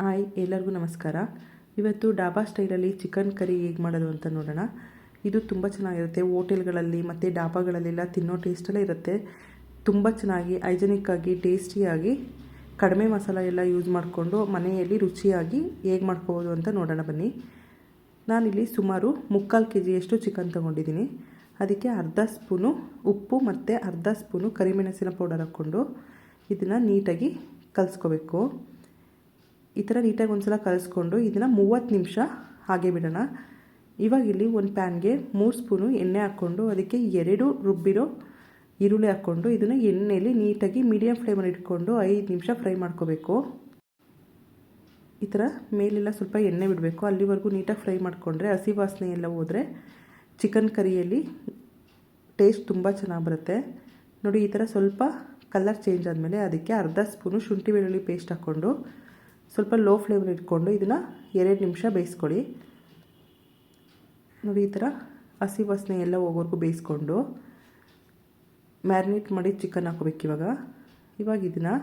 Hi, ಎಲ್ಲರಿಗೂ ನಮಸ್ಕಾರ. ಇವತ್ತು ಡಾಬಾ ಸ್ಟೈಲಲ್ಲಿ ಚಿಕನ್ ಕರಿ ಹೇಗೆ ಮಾಡೋದು ಅಂತ ನೋಡೋಣ. ಇದು ತುಂಬ ಚೆನ್ನಾಗಿರುತ್ತೆ. ಹೋಟೆಲ್ಗಳಲ್ಲಿ ಮತ್ತು ಡಾಬಾಗಳಲ್ಲೆಲ್ಲ ತಿನ್ನೋ ಟೇಸ್ಟಲ್ಲೇ ಇರುತ್ತೆ. ತುಂಬ ಚೆನ್ನಾಗಿ, ಹೈಜೆನಿಕ್ಕಾಗಿ, ಟೇಸ್ಟಿಯಾಗಿ, ಕಡಿಮೆ ಮಸಾಲ ಎಲ್ಲ ಯೂಸ್ ಮಾಡಿಕೊಂಡು ಮನೆಯಲ್ಲಿ ರುಚಿಯಾಗಿ ಹೇಗೆ ಮಾಡ್ಕೋಬೋದು ಅಂತ ನೋಡೋಣ ಬನ್ನಿ. ನಾನಿಲ್ಲಿ ಸುಮಾರು ಮುಕ್ಕಾಲು ಕೆ ಜಿಯಷ್ಟು ಚಿಕನ್ ತೊಗೊಂಡಿದ್ದೀನಿ. ಅದಕ್ಕೆ ಅರ್ಧ ಸ್ಪೂನು ಉಪ್ಪು ಮತ್ತು ಅರ್ಧ ಸ್ಪೂನು ಕರಿಮೆಣಸಿನ ಪೌಡರ್ ಹಾಕ್ಕೊಂಡು ಇದನ್ನು ನೀಟಾಗಿ ಕಲಿಸ್ಕೋಬೇಕು. ಈ ಥರ ನೀಟಾಗಿ ಒಂದು ಸಲ ಕಲಿಸ್ಕೊಂಡು ಇದನ್ನು ಮೂವತ್ತು ನಿಮಿಷ ಹಾಗೆ ಬಿಡೋಣ. ಇವಾಗ ಇಲ್ಲಿ ಒಂದು ಪ್ಯಾನ್ಗೆ ಮೂರು ಸ್ಪೂನು ಎಣ್ಣೆ ಹಾಕ್ಕೊಂಡು ಅದಕ್ಕೆ ಎರಡು ರುಬ್ಬಿರೋ ಈರುಳ್ಳಿ ಹಾಕ್ಕೊಂಡು ಇದನ್ನು ಎಣ್ಣೆಯಲ್ಲಿ ನೀಟಾಗಿ ಮೀಡಿಯಮ್ ಫ್ಲೇಮಲ್ಲಿ ಇಟ್ಕೊಂಡು ಐದು ನಿಮಿಷ ಫ್ರೈ ಮಾಡ್ಕೋಬೇಕು. ಈ ಥರ ಮೇಲೆಲ್ಲ ಸ್ವಲ್ಪ ಎಣ್ಣೆ ಬಿಡಬೇಕು. ಅಲ್ಲಿವರೆಗೂ ನೀಟಾಗಿ ಫ್ರೈ ಮಾಡಿಕೊಂಡ್ರೆ ಹಸಿ ವಾಸನೆ ಎಲ್ಲ ಹೋದರೆ ಚಿಕನ್ ಕರಿಯಲ್ಲಿ ಟೇಸ್ಟ್ ತುಂಬ ಚೆನ್ನಾಗಿ ಬರುತ್ತೆ. ನೋಡಿ ಈ ಥರ ಸ್ವಲ್ಪ ಕಲರ್ ಚೇಂಜ್ ಆದಮೇಲೆ ಅದಕ್ಕೆ ಅರ್ಧ ಸ್ಪೂನು ಶುಂಠಿ ಬೆಳ್ಳುಳ್ಳಿ ಪೇಸ್ಟ್ ಹಾಕ್ಕೊಂಡು ಸ್ವಲ್ಪ ಲೋ ಫ್ಲೇಮಲ್ಲಿ ಇಟ್ಕೊಂಡು ಇದನ್ನು ಎರಡು ನಿಮಿಷ ಬೇಯಿಸ್ಕೊಳ್ಳಿ. ನೋಡಿ ಈ ಥರ ಹಸಿ ವಾಸನೆ ಎಲ್ಲ ಹೋಗೋವರೆಗೂ ಬೇಯಿಸ್ಕೊಂಡು ಮ್ಯಾರಿನೇಟ್ ಮಾಡಿ ಚಿಕನ್ ಹಾಕೋಬೇಕು ಇವಾಗ. ಇವಾಗ ಇದನ್ನು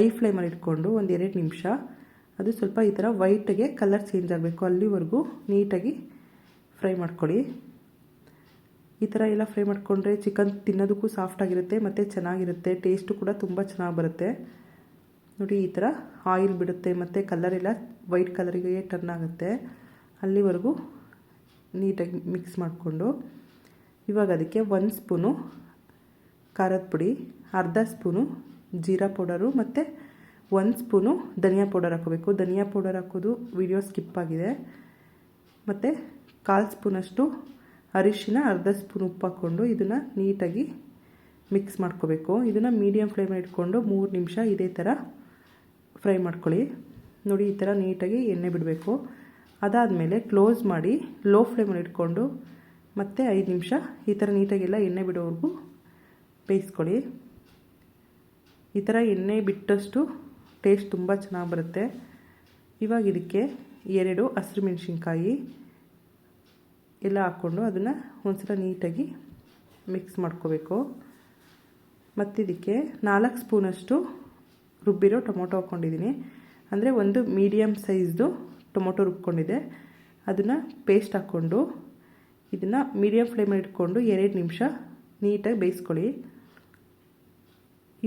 ಐ ಫ್ಲೇಮಲ್ಲಿ ಇಟ್ಕೊಂಡು ಒಂದು ಎರಡು ನಿಮಿಷ. ಅದು ಸ್ವಲ್ಪ ಈ ಥರ ವೈಟಿಗೆ ಕಲರ್ ಚೇಂಜ್ ಆಗಬೇಕು. ಅಲ್ಲಿವರೆಗೂ ನೀಟಾಗಿ ಫ್ರೈ ಮಾಡ್ಕೊಳ್ಳಿ. ಈ ಥರ ಎಲ್ಲ ಫ್ರೈ ಮಾಡಿಕೊಂಡ್ರೆ ಚಿಕನ್ ತಿನ್ನೋದಕ್ಕೂ ಸಾಫ್ಟಾಗಿರುತ್ತೆ ಮತ್ತು ಚೆನ್ನಾಗಿರುತ್ತೆ, ಟೇಸ್ಟು ಕೂಡ ತುಂಬ ಚೆನ್ನಾಗಿ ಬರುತ್ತೆ. ನೋಡಿ, ಈ ಥರ ಆಯಿಲ್ ಬಿಡುತ್ತೆ, ಮತ್ತು ಕಲರೆಲ್ಲ ವೈಟ್ ಕಲರಿಗೆ ಟರ್ನ್ ಆಗುತ್ತೆ. ಅಲ್ಲಿವರೆಗೂ ನೀಟಾಗಿ ಮಿಕ್ಸ್ ಮಾಡಿಕೊಂಡು. ಇವಾಗ ಅದಕ್ಕೆ ಒಂದು ಸ್ಪೂನು ಖಾರದ ಪುಡಿ, ಅರ್ಧ ಸ್ಪೂನು ಜೀರಾ ಪೌಡರು ಮತ್ತು ಒಂದು ಸ್ಪೂನು ಧನಿಯಾ ಪೌಡರ್ ಹಾಕೋಬೇಕು. ಧನಿಯಾ ಪೌಡರ್ ಹಾಕೋದು ವಿಡಿಯೋ ಸ್ಕಿಪ್ ಆಗಿದೆ. ಮತ್ತು ಕಾಲು ಸ್ಪೂನಷ್ಟು ಅರಿಶಿನ, ಅರ್ಧ ಸ್ಪೂನ್ ಉಪ್ಪು ಹಾಕ್ಕೊಂಡು ಇದನ್ನು ನೀಟಾಗಿ ಮಿಕ್ಸ್ ಮಾಡ್ಕೋಬೇಕು. ಇದನ್ನು ಮೀಡಿಯಮ್ ಫ್ಲೇಮ್ ಇಟ್ಕೊಂಡು ಮೂರು ನಿಮಿಷ ಇದೇ ಥರ ಫ್ರೈ ಮಾಡ್ಕೊಳ್ಳಿ. ನೋಡಿ, ಈ ಥರ ನೀಟಾಗಿ ಎಣ್ಣೆ ಬಿಡಬೇಕು. ಅದಾದಮೇಲೆ ಕ್ಲೋಸ್ ಮಾಡಿ ಲೋ ಫ್ಲೇಮಲ್ಲಿ ಇಟ್ಕೊಂಡು ಮತ್ತೆ ಐದು ನಿಮಿಷ ಈ ಥರ ನೀಟಾಗೆಲ್ಲ ಎಣ್ಣೆ ಬಿಡೋವರೆಗೂ ಬೇಯಿಸ್ಕೊಳ್ಳಿ. ಈ ಥರ ಎಣ್ಣೆ ಬಿಟ್ಟಷ್ಟು ಟೇಸ್ಟ್ ತುಂಬ ಚೆನ್ನಾಗಿ ಬರುತ್ತೆ. ಇವಾಗ ಇದಕ್ಕೆ ಎರಡು ಹಸಿರು ಮೆಣಸಿನ್ಕಾಯಿ ಎಲ್ಲ ಹಾಕ್ಕೊಂಡು ಅದನ್ನು ಒಂದ್ಸಲ ನೀಟಾಗಿ ಮಿಕ್ಸ್ ಮಾಡ್ಕೋಬೇಕು. ಮತ್ತಿದಕ್ಕೆ ನಾಲ್ಕು ಸ್ಪೂನಷ್ಟು ರುಬ್ಬಿರೋ ಟೊಮೊಟೊ ಹಾಕ್ಕೊಂಡಿದ್ದೀನಿ. ಅಂದರೆ ಒಂದು ಮೀಡಿಯಮ್ ಸೈಜ್ದು ಟೊಮೊಟೊ ರುಬ್ಕೊಂಡಿದೆ ಅದನ್ನು ಪೇಸ್ಟ್ ಹಾಕ್ಕೊಂಡು, ಇದನ್ನು ಮೀಡಿಯಮ್ ಫ್ಲೇಮಲ್ಲಿ ಇಟ್ಕೊಂಡು ಎರಡು ನಿಮಿಷ ನೀಟಾಗಿ ಬೇಯಿಸ್ಕೊಳ್ಳಿ.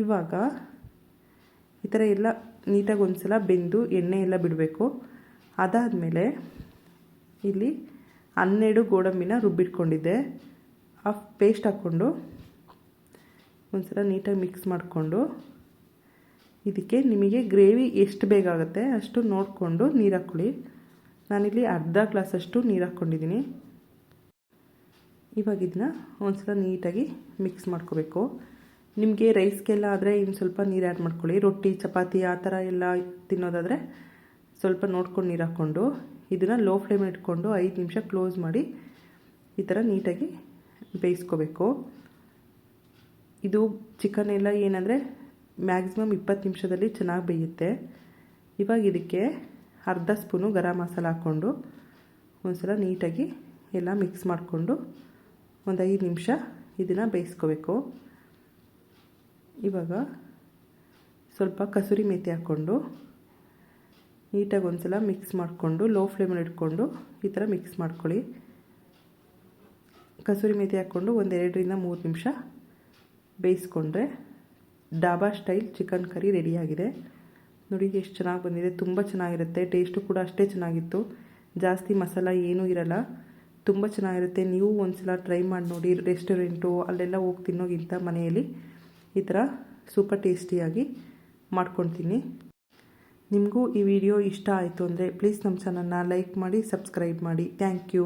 ಇವಾಗ ಈ ಥರ ಎಲ್ಲ ನೀಟಾಗಿ ಒಂದು ಸಲ ಬೆಂದು ಎಣ್ಣೆ ಎಲ್ಲ ಬಿಡಬೇಕು. ಅದಾದಮೇಲೆ ಇಲ್ಲಿ ಹನ್ನೆರಡು ಗೋಡಂಬಿನ ರುಬ್ಬಿಟ್ಕೊಂಡಿದ್ದೆ. ಆ ಪೇಸ್ಟ್ ಹಾಕ್ಕೊಂಡು ಒಂದು ಸಲ ನೀಟಾಗಿ ಮಿಕ್ಸ್ ಮಾಡಿಕೊಂಡು ಇದಕ್ಕೆ ನಿಮಗೆ ಗ್ರೇವಿ ಎಷ್ಟು ಬೇಕಾಗುತ್ತೆ ಅಷ್ಟು ನೋಡಿಕೊಂಡು ನೀರು ಹಾಕ್ಕೊಳ್ಳಿ. ನಾನಿಲ್ಲಿ ಅರ್ಧ ಗ್ಲಾಸಷ್ಟು ನೀರು ಹಾಕ್ಕೊಂಡಿದ್ದೀನಿ. ಇವಾಗ ಇದನ್ನ ಒಂದು ಸಲ ನೀಟಾಗಿ ಮಿಕ್ಸ್ ಮಾಡ್ಕೋಬೇಕು. ನಿಮಗೆ ರೈಸ್ಗೆಲ್ಲ ಆದರೆ ಇನ್ನು ಸ್ವಲ್ಪ ನೀರು ಆ್ಯಡ್ ಮಾಡ್ಕೊಳ್ಳಿ. ರೊಟ್ಟಿ, ಚಪಾತಿ ಆ ಥರ ಎಲ್ಲ ತಿನ್ನೋದಾದರೆ ಸ್ವಲ್ಪ ನೋಡ್ಕೊಂಡು ನೀರು ಹಾಕ್ಕೊಂಡು ಇದನ್ನು ಲೋ ಫ್ಲೇಮ್ ಇಟ್ಕೊಂಡು ಐದು ನಿಮಿಷ ಕ್ಲೋಸ್ ಮಾಡಿ ಈ ಥರ ನೀಟಾಗಿ ಬೇಯಿಸ್ಕೋಬೇಕು. ಇದು ಚಿಕನ್ ಎಲ್ಲ ಏನಂದರೆ ಮ್ಯಾಕ್ಸಿಮಮ್ ಇಪ್ಪತ್ತು ನಿಮಿಷದಲ್ಲಿ ಚೆನ್ನಾಗಿ ಬೇಯುತ್ತೆ. ಇವಾಗ ಇದಕ್ಕೆ ಅರ್ಧ ಸ್ಪೂನು ಗರಂ ಮಸಾಲ ಹಾಕ್ಕೊಂಡು ಒಂದು ಸಲ ನೀಟಾಗಿ ಎಲ್ಲ ಮಿಕ್ಸ್ ಮಾಡಿಕೊಂಡು ಒಂದು ಐದು ನಿಮಿಷ ಇದನ್ನು ಬೇಯಿಸ್ಕೋಬೇಕು. ಇವಾಗ ಸ್ವಲ್ಪ ಕಸೂರಿ ಮೇಥಿ ಹಾಕ್ಕೊಂಡು ನೀಟಾಗಿ ಒಂದು ಸಲ ಮಿಕ್ಸ್ ಮಾಡಿಕೊಂಡು, ಲೋ ಫ್ಲೇಮಲ್ಲಿ ಇಟ್ಕೊಂಡು ಈ ಥರ ಮಿಕ್ಸ್ ಮಾಡ್ಕೊಳ್ಳಿ. ಕಸೂರಿ ಮೇಥಿ ಹಾಕ್ಕೊಂಡು ಒಂದೆರಡರಿಂದ ಮೂರು ನಿಮಿಷ ಬೇಯಿಸ್ಕೊಂಡ್ರೆ ಡಾಬಾ ಸ್ಟೈಲ್ ಚಿಕನ್ ಕರಿ ರೆಡಿಯಾಗಿದೆ. ನೋಡಿ ಎಷ್ಟು ಚೆನ್ನಾಗಿ ಬಂದಿದೆ. ತುಂಬ ಚೆನ್ನಾಗಿರುತ್ತೆ. ಟೇಸ್ಟು ಕೂಡ ಅಷ್ಟೇ ಚೆನ್ನಾಗಿತ್ತು. ಜಾಸ್ತಿ ಮಸಾಲ ಏನೂ ಇರಲ್ಲ. ತುಂಬ ಚೆನ್ನಾಗಿರುತ್ತೆ. ನೀವು ಒಂದು ಸಲ ಟ್ರೈ ಮಾಡಿ ನೋಡಿ ರೆಸ್ಟೋರೆಂಟು, ಅಲ್ಲೆಲ್ಲ ಹೋಗಿ ತಿನ್ನೋಗಿಂತ ಮನೆಯಲ್ಲಿ. ಈ ಥರ ಸೂಪರ್ ಟೇಸ್ಟಿಯಾಗಿ ಮಾಡ್ಕೊಳ್ತೀನಿ. ನಿಮಗೂ ಈ ವಿಡಿಯೋ ಇಷ್ಟ ಆಯಿತು ಅಂದರೆ ಪ್ಲೀಸ್ ನಮ್ಮ ಚಾನಲ್ನ ಲೈಕ್ ಮಾಡಿ, ಸಬ್ಸ್ಕ್ರೈಬ್ ಮಾಡಿ. Thank you.